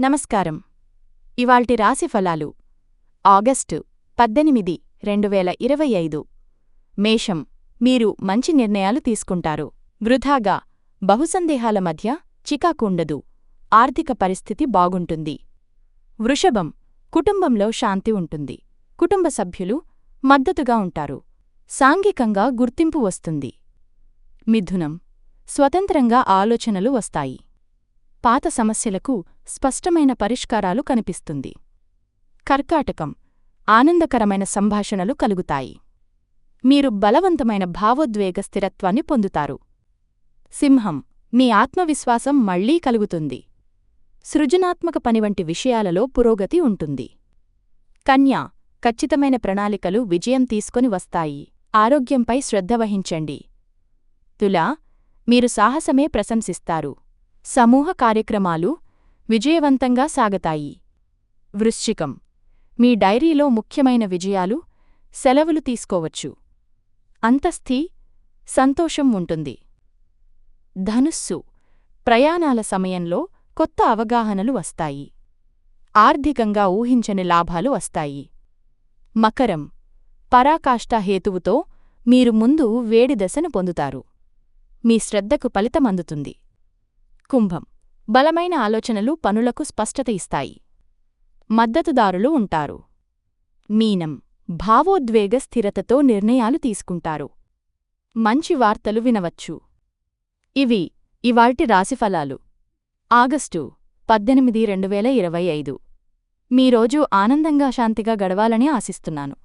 నమస్కారం. ఇవాల్టి రాశి ఫలాలు ఆగస్టు పద్దెనిమిది రెండు వేల ఇరవై ఐదు. మేషం మీరు మంచి నిర్ణయాలు తీసుకుంటారు. వృధాగా బహుసందేహాల మధ్య చికాకుండదు ఆర్థిక పరిస్థితి బాగుంటుంది. వృషభం కుటుంబంలో శాంతి ఉంటుంది. కుటుంబ సభ్యులు మద్దతుగా ఉంటారు. సాంఘికంగా గుర్తింపు వస్తుంది. మిథునం స్వతంత్రంగా ఆలోచనలు వస్తాయి. పాత సమస్యలకు స్పష్టమైన పరిష్కారాలు కనిపిస్తుంది. కర్కాటకం ఆనందకరమైన సంభాషణలు కలుగుతాయి. మీరు బలవంతమైన భావోద్వేగ స్థిరత్వాన్ని పొందుతారు. సింహం మీ ఆత్మవిశ్వాసం మళ్ళీ కలుగుతుంది. సృజనాత్మక పని వంటి విషయాలలో పురోగతి ఉంటుంది. కన్యా ఖచ్చితమైన ప్రణాళికలు విజయం తీసుకొని వస్తాయి. ఆరోగ్యంపై శ్రద్ధ వహించండి. తులా మీరు సాహసమే ప్రశంసిస్తారు. సమూహ కార్యక్రమాలు విజయవంతంగా సాగతాయి. వృశ్చికం. మీ డైరీలో ముఖ్యమైన విజయాలు సెలవులు తీసుకోవచ్చు. అంతస్థి సంతోషం ఉంటుంది. ధనుస్సు. ప్రయాణాల సమయంలో కొత్త అవగాహనలు వస్తాయి. ఆర్థికంగా ఊహించని లాభాలు వస్తాయి. మకరం. పరాకాష్ఠ హేతువుతో మీరు ముందు వేడి దశను పొందుతారు. మీ శ్రద్ధకు ఫలితమందుతుంది కుంభం. బలమైన ఆలోచనలు పనులకు స్పష్టత ఇస్తాయి. మద్దతుదారులు ఉంటారు. మీనం భావోద్వేగ స్థిరతతో నిర్ణయాలు తీసుకుంటారు. మంచి వార్తలు వినవచ్చు. ఇవి ఇవాల్టి రాశిఫలాలు ఆగస్టు పద్దెనిమిది రెండు వేల ఇరవై ఐదు. మీ రోజు ఆనందంగా శాంతిగా గడవాలని ఆశిస్తున్నాను.